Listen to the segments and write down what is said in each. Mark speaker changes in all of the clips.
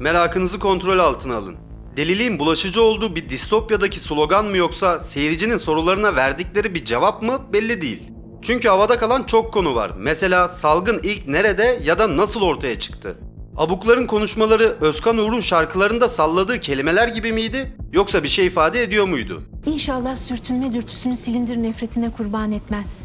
Speaker 1: Merakınızı kontrol altına alın. Deliliğin bulaşıcı olduğu bir distopyadaki slogan mı yoksa seyircinin sorularına verdikleri bir cevap mı belli değil. Çünkü havada kalan çok konu var. Mesela salgın ilk nerede ya da nasıl ortaya çıktı? Abukların konuşmaları Özkan Uğur'un şarkılarında salladığı kelimeler gibi miydi? Yoksa bir şey ifade ediyor muydu?
Speaker 2: İnşallah sürtünme dürtüsünü silindir nefretine kurban etmez.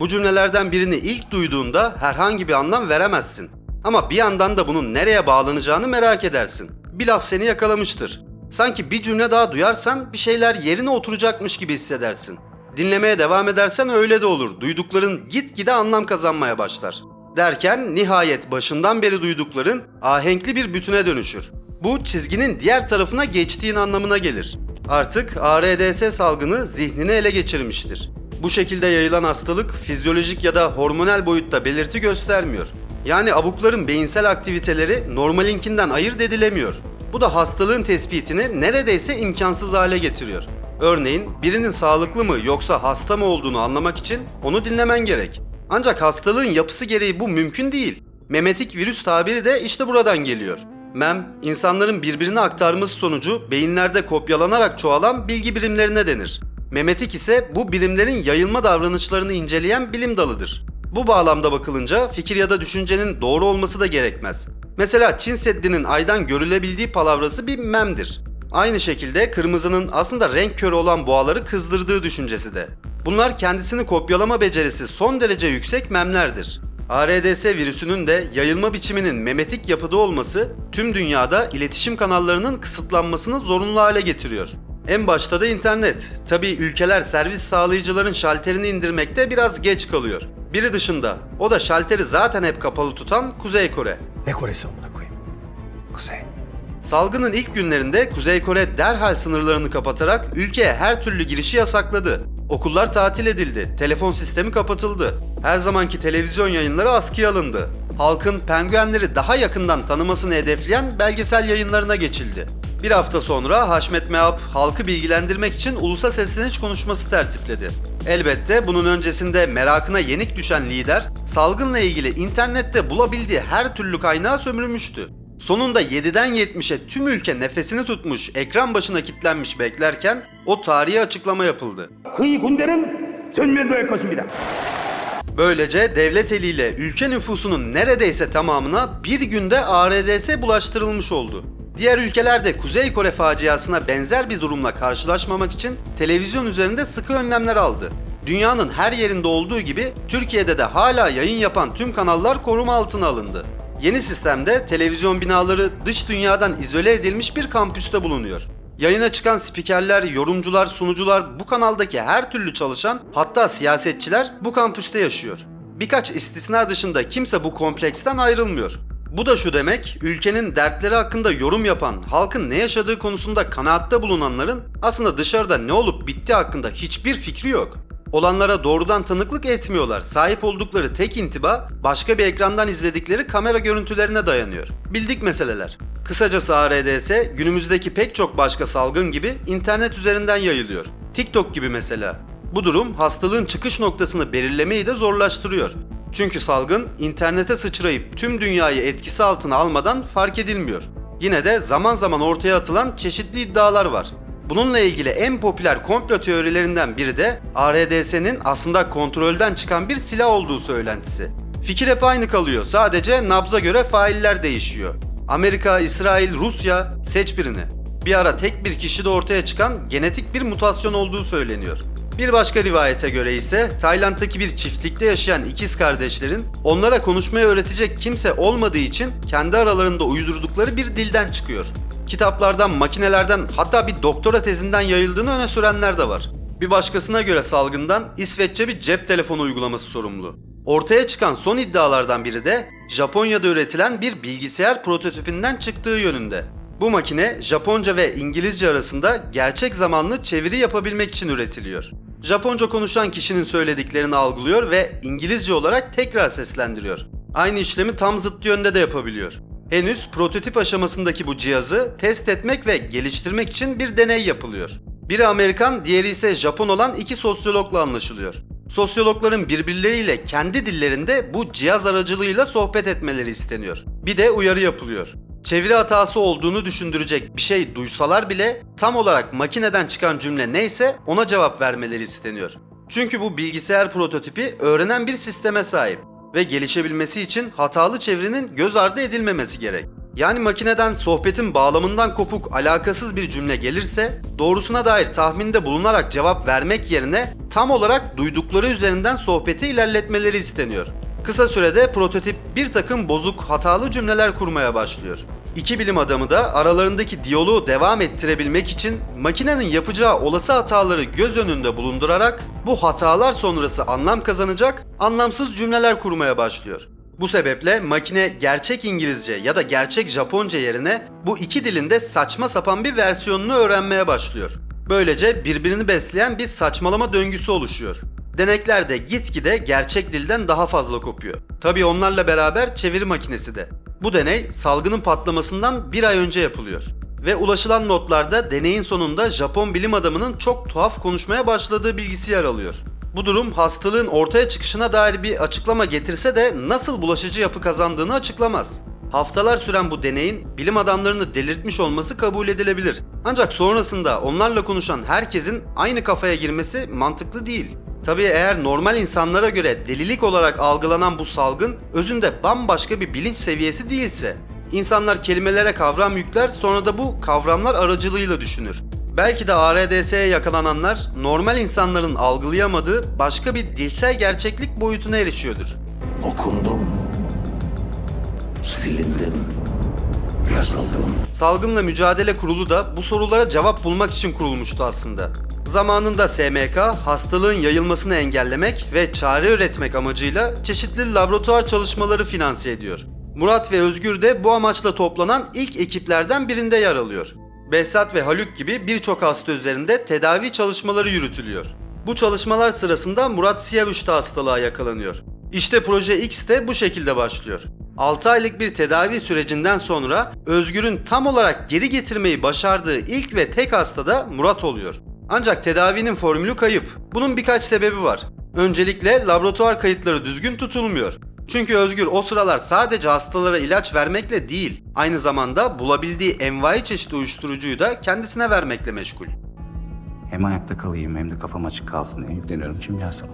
Speaker 1: Bu cümlelerden birini ilk duyduğunda herhangi bir anlam veremezsin. Ama bir yandan da bunun nereye bağlanacağını merak edersin. Bir laf seni yakalamıştır. Sanki bir cümle daha duyarsan bir şeyler yerine oturacakmış gibi hissedersin. Dinlemeye devam edersen öyle de olur. Duydukların gitgide anlam kazanmaya başlar. Derken nihayet başından beri duydukların ahenkli bir bütüne dönüşür. Bu çizginin diğer tarafına geçtiğin anlamına gelir. Artık ARDS salgını zihnini ele geçirmiştir. Bu şekilde yayılan hastalık fizyolojik ya da hormonal boyutta belirti göstermiyor. Yani abukların beyinsel aktiviteleri normalinkinden ayırt edilemiyor. Bu da hastalığın tespitini neredeyse imkansız hale getiriyor. Örneğin birinin sağlıklı mı yoksa hasta mı olduğunu anlamak için onu dinlemen gerek. Ancak hastalığın yapısı gereği bu mümkün değil. Memetik virüs tabiri de işte buradan geliyor. Mem, insanların birbirine aktarması sonucu beyinlerde kopyalanarak çoğalan bilgi birimlerine denir. Memetik ise bu birimlerin yayılma davranışlarını inceleyen bilim dalıdır. Bu bağlamda bakılınca fikir ya da düşüncenin doğru olması da gerekmez. Mesela Çin Seddi'nin aydan görülebildiği palavrası bir memdir. Aynı şekilde kırmızının aslında renk körü olan boğaları kızdırdığı düşüncesi de. Bunlar kendisini kopyalama becerisi son derece yüksek memlerdir. ARDS virüsünün de yayılma biçiminin memetik yapıda olması tüm dünyada iletişim kanallarının kısıtlanmasını zorunlu hale getiriyor. En başta da internet. Tabi ülkeler servis sağlayıcıların şalterini indirmekte biraz geç kalıyor. Biri dışında. O da şalteri zaten hep kapalı tutan Kuzey Kore.
Speaker 3: Ne Kore'si amına koyayım? Kuzey.
Speaker 1: Salgının ilk günlerinde Kuzey Kore derhal sınırlarını kapatarak ülkeye her türlü girişi yasakladı. Okullar tatil edildi, telefon sistemi kapatıldı. Her zamanki televizyon yayınları askıya alındı. Halkın penguenleri daha yakından tanımasını hedefleyen belgesel yayınlarına geçildi. Bir hafta sonra Haşmet Meap halkı bilgilendirmek için ulusa sesleniş konuşması tertipledi. Elbette bunun öncesinde merakına yenik düşen lider salgınla ilgili internette bulabildiği her türlü kaynağı sömürmüştü. Sonunda 7'den 70'e tüm ülke nefesini tutmuş, ekran başına kilitlenmiş beklerken o tarihi açıklama yapıldı.
Speaker 4: 그 이 군대는 전면도할 것입니다.
Speaker 1: Böylece devlet eliyle ülke nüfusunun neredeyse tamamına bir günde ARDS bulaştırılmış oldu. Diğer ülkeler de Kuzey Kore faciasına benzer bir durumla karşılaşmamak için televizyon üzerinde sıkı önlemler aldı. Dünyanın her yerinde olduğu gibi Türkiye'de de hala yayın yapan tüm kanallar koruma altına alındı. Yeni sistemde televizyon binaları dış dünyadan izole edilmiş bir kampüste bulunuyor. Yayına çıkan spikerler, yorumcular, sunucular bu kanaldaki her türlü çalışan hatta siyasetçiler bu kampüste yaşıyor. Birkaç istisna dışında kimse bu kompleksten ayrılmıyor. Bu da şu demek, ülkenin dertleri hakkında yorum yapan, halkın ne yaşadığı konusunda kanaatte bulunanların aslında dışarıda ne olup bittiği hakkında hiçbir fikri yok. Olanlara doğrudan tanıklık etmiyorlar. Sahip oldukları tek intiba başka bir ekrandan izledikleri kamera görüntülerine dayanıyor. Bildik meseleler. Kısacası ARDS günümüzdeki pek çok başka salgın gibi internet üzerinden yayılıyor. TikTok gibi mesela. Bu durum hastalığın çıkış noktasını belirlemeyi de zorlaştırıyor. Çünkü salgın internete sıçrayıp tüm dünyayı etkisi altına almadan fark edilmiyor. Yine de zaman zaman ortaya atılan çeşitli iddialar var. Bununla ilgili en popüler komplo teorilerinden biri de ARDS'nin aslında kontrolden çıkan bir silah olduğu söylentisi. Fikir hep aynı kalıyor. Sadece nabza göre failler değişiyor. Amerika, İsrail, Rusya seç birini. Bir ara tek bir kişide ortaya çıkan genetik bir mutasyon olduğu söyleniyor. Bir başka rivayete göre ise Tayland'daki bir çiftlikte yaşayan ikiz kardeşlerin onlara konuşmayı öğretecek kimse olmadığı için kendi aralarında uydurdukları bir dilden çıkıyor. Kitaplardan, makinelerden hatta bir doktora tezinden yayıldığını öne sürenler de var. Bir başkasına göre salgından İsveççe bir cep telefonu uygulaması sorumlu. Ortaya çıkan son iddialardan biri de Japonya'da üretilen bir bilgisayar prototipinden çıktığı yönünde. Bu makine Japonca ve İngilizce arasında gerçek zamanlı çeviri yapabilmek için üretiliyor. Japonca konuşan kişinin söylediklerini algılıyor ve İngilizce olarak tekrar seslendiriyor. Aynı işlemi tam zıttı yönde de yapabiliyor. Henüz prototip aşamasındaki bu cihazı test etmek ve geliştirmek için bir deney yapılıyor. Biri Amerikan, diğeri ise Japon olan iki sosyologla anlaşılıyor. Sosyologların birbirleriyle kendi dillerinde bu cihaz aracılığıyla sohbet etmeleri isteniyor. Bir de uyarı yapılıyor. Çeviri hatası olduğunu düşündürecek bir şey duysalar bile tam olarak makineden çıkan cümle neyse ona cevap vermeleri isteniyor. Çünkü bu bilgisayar prototipi öğrenen bir sisteme sahip ve gelişebilmesi için hatalı çevirinin göz ardı edilmemesi gerek. Yani makineden sohbetin bağlamından kopuk alakasız bir cümle gelirse doğrusuna dair tahminde bulunarak cevap vermek yerine tam olarak duydukları üzerinden sohbeti ilerletmeleri isteniyor. Kısa sürede prototip bir takım bozuk hatalı cümleler kurmaya başlıyor. İki bilim adamı da aralarındaki diyaloğu devam ettirebilmek için makinenin yapacağı olası hataları göz önünde bulundurarak bu hatalar sonrası anlam kazanacak anlamsız cümleler kurmaya başlıyor. Bu sebeple makine gerçek İngilizce ya da gerçek Japonca yerine bu iki dilin de saçma sapan bir versiyonunu öğrenmeye başlıyor. Böylece birbirini besleyen bir saçmalama döngüsü oluşuyor. Denekler de gitgide gerçek dilden daha fazla kopuyor. Tabii onlarla beraber çeviri makinesi de. Bu deney salgının patlamasından bir ay önce yapılıyor. Ve ulaşılan notlarda deneyin sonunda Japon bilim adamının çok tuhaf konuşmaya başladığı bilgisi yer alıyor. Bu durum hastalığın ortaya çıkışına dair bir açıklama getirse de nasıl bulaşıcı yapı kazandığını açıklamaz. Haftalar süren bu deneyin bilim adamlarını delirtmiş olması kabul edilebilir. Ancak sonrasında onlarla konuşan herkesin aynı kafaya girmesi mantıklı değil. Tabii eğer normal insanlara göre delilik olarak algılanan bu salgın özünde bambaşka bir bilinç seviyesi değilse, insanlar kelimelere kavram yükler sonra da bu kavramlar aracılığıyla düşünür. Belki de ARDS'ye yakalananlar normal insanların algılayamadığı başka bir dilsel gerçeklik boyutuna erişiyordur.
Speaker 5: Okundum. Silindim. Yazıldım.
Speaker 1: Salgınla Mücadele Kurulu da bu sorulara cevap bulmak için kurulmuştu aslında. Zamanında SMK hastalığın yayılmasını engellemek ve çare üretmek amacıyla çeşitli laboratuvar çalışmaları finanse ediyor. Murat ve Özgür de bu amaçla toplanan ilk ekiplerden birinde yer alıyor. Behzat ve Haluk gibi birçok hasta üzerinde tedavi çalışmaları yürütülüyor. Bu çalışmalar sırasında Murat Siyavuş da hastalığa yakalanıyor. İşte proje X de bu şekilde başlıyor. 6 aylık bir tedavi sürecinden sonra Özgür'ün tam olarak geri getirmeyi başardığı ilk ve tek hasta da Murat oluyor. Ancak tedavinin formülü kayıp. Bunun birkaç sebebi var. Öncelikle laboratuvar kayıtları düzgün tutulmuyor. Çünkü Özgür o sıralar sadece hastalara ilaç vermekle değil, aynı zamanda bulabildiği envai çeşit uyuşturucuyu da kendisine vermekle meşgul.
Speaker 6: Hem ayakta kalayım hem de kafam açık kalsın diye yükleniyorum kimyasal.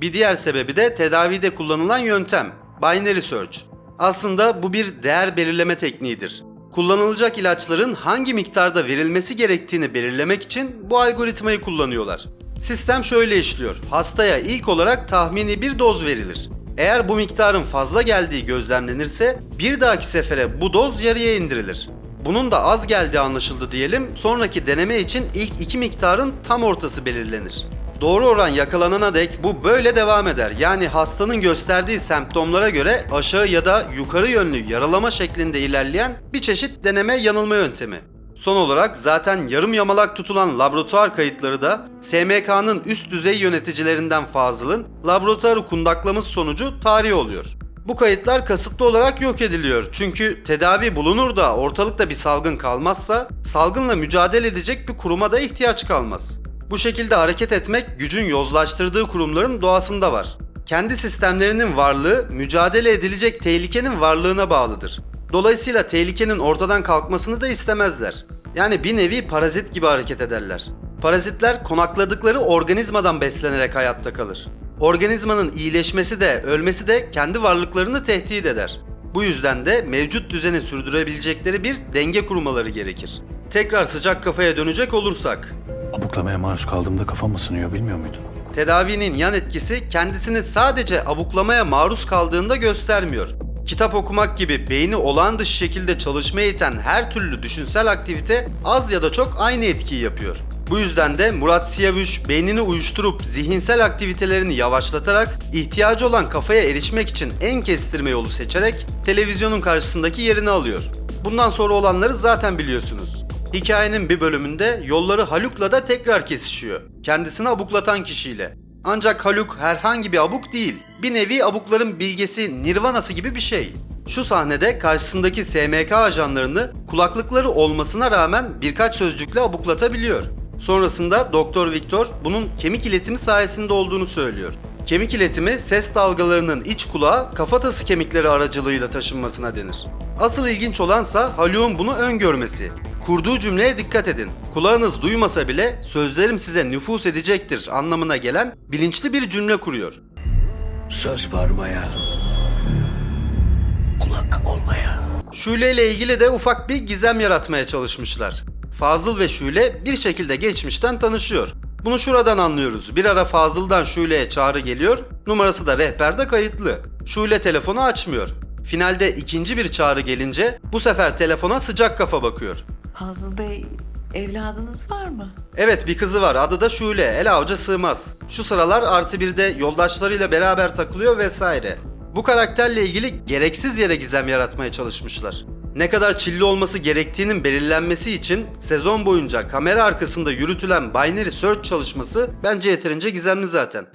Speaker 1: Bir diğer sebebi de tedavide kullanılan yöntem, binary search. Aslında bu bir değer belirleme tekniğidir. Kullanılacak ilaçların hangi miktarda verilmesi gerektiğini belirlemek için bu algoritmayı kullanıyorlar. Sistem şöyle işliyor. Hastaya ilk olarak tahmini bir doz verilir. Eğer bu miktarın fazla geldiği gözlemlenirse bir dahaki sefere bu doz yarıya indirilir. Bunun da az geldiği anlaşıldı diyelim. Sonraki deneme için ilk iki miktarın tam ortası belirlenir. Doğru oran yakalanana dek bu böyle devam eder. Yani hastanın gösterdiği semptomlara göre aşağı ya da yukarı yönlü yaralama şeklinde ilerleyen bir çeşit deneme yanılma yöntemi. Son olarak zaten yarım yamalak tutulan laboratuvar kayıtları da SMK'nın üst düzey yöneticilerinden Fazıl'ın laboratuvarı kundaklaması sonucu tarih oluyor. Bu kayıtlar kasıtlı olarak yok ediliyor. Çünkü tedavi bulunur da ortalıkta bir salgın kalmazsa salgınla mücadele edecek bir kuruma da ihtiyaç kalmaz. Bu şekilde hareket etmek gücün yozlaştırdığı kurumların doğasında var. Kendi sistemlerinin varlığı mücadele edilecek tehlikenin varlığına bağlıdır. Dolayısıyla tehlikenin ortadan kalkmasını da istemezler. Yani bir nevi parazit gibi hareket ederler. Parazitler konakladıkları organizmadan beslenerek hayatta kalır. Organizmanın iyileşmesi de ölmesi de kendi varlıklarını tehdit eder. Bu yüzden de mevcut düzeni sürdürebilecekleri bir denge kurmaları gerekir. Tekrar sıcak kafaya dönecek olursak,
Speaker 3: Abuklamaya maruz kaldığımda kafam ısınıyor bilmiyor muydun?
Speaker 1: Tedavinin yan etkisi kendisini sadece abuklamaya maruz kaldığında göstermiyor. Kitap okumak gibi beyni olağan dışı şekilde çalışmaya iten her türlü düşünsel aktivite az ya da çok aynı etkiyi yapıyor. Bu yüzden de Murat Siyavuş beynini uyuşturup zihinsel aktivitelerini yavaşlatarak ihtiyacı olan kafaya erişmek için en kestirme yolu seçerek televizyonun karşısındaki yerini alıyor. Bundan sonra olanları zaten biliyorsunuz. Hikayenin bir bölümünde yolları Haluk'la da tekrar kesişiyor. Kendisini abuklatan kişiyle. Ancak Haluk herhangi bir abuk değil. Bir nevi abukların bilgesi Nirvanası gibi bir şey. Şu sahnede karşısındaki SMK ajanlarını kulaklıkları olmasına rağmen birkaç sözcükle abuklatabiliyor. Sonrasında Doktor Victor bunun kemik iletimi sayesinde olduğunu söylüyor. Kemik iletimi ses dalgalarının iç kulağa kafatası kemikleri aracılığıyla taşınmasına denir. Asıl ilginç olansa Haluk'un bunu öngörmesi. Kurduğu cümleye dikkat edin. Kulağınız duymasa bile sözlerim size nüfus edecektir anlamına gelen bilinçli bir cümle kuruyor.
Speaker 5: Söz varmaya, kulak olmaya.
Speaker 1: Şule ile ilgili de ufak bir gizem yaratmaya çalışmışlar. Fazıl ve Şule bir şekilde geçmişten tanışıyor. Bunu şuradan anlıyoruz. Bir ara Fazıl'dan Şule'ye çağrı geliyor, numarası da rehberde kayıtlı. Şule telefonu açmıyor. Finalde ikinci bir çağrı gelince bu sefer telefona sıcak kafa bakıyor.
Speaker 7: Fazıl Bey, evladınız var mı?
Speaker 1: Evet bir kızı var adı da Şule, el avuca sığmaz. Şu sıralar artı bir de yoldaşlarıyla beraber takılıyor vesaire. Bu karakterle ilgili gereksiz yere gizem yaratmaya çalışmışlar. Ne kadar çilli olması gerektiğinin belirlenmesi için sezon boyunca kamera arkasında yürütülen binary search çalışması bence yeterince gizemli zaten.